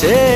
চেয়ে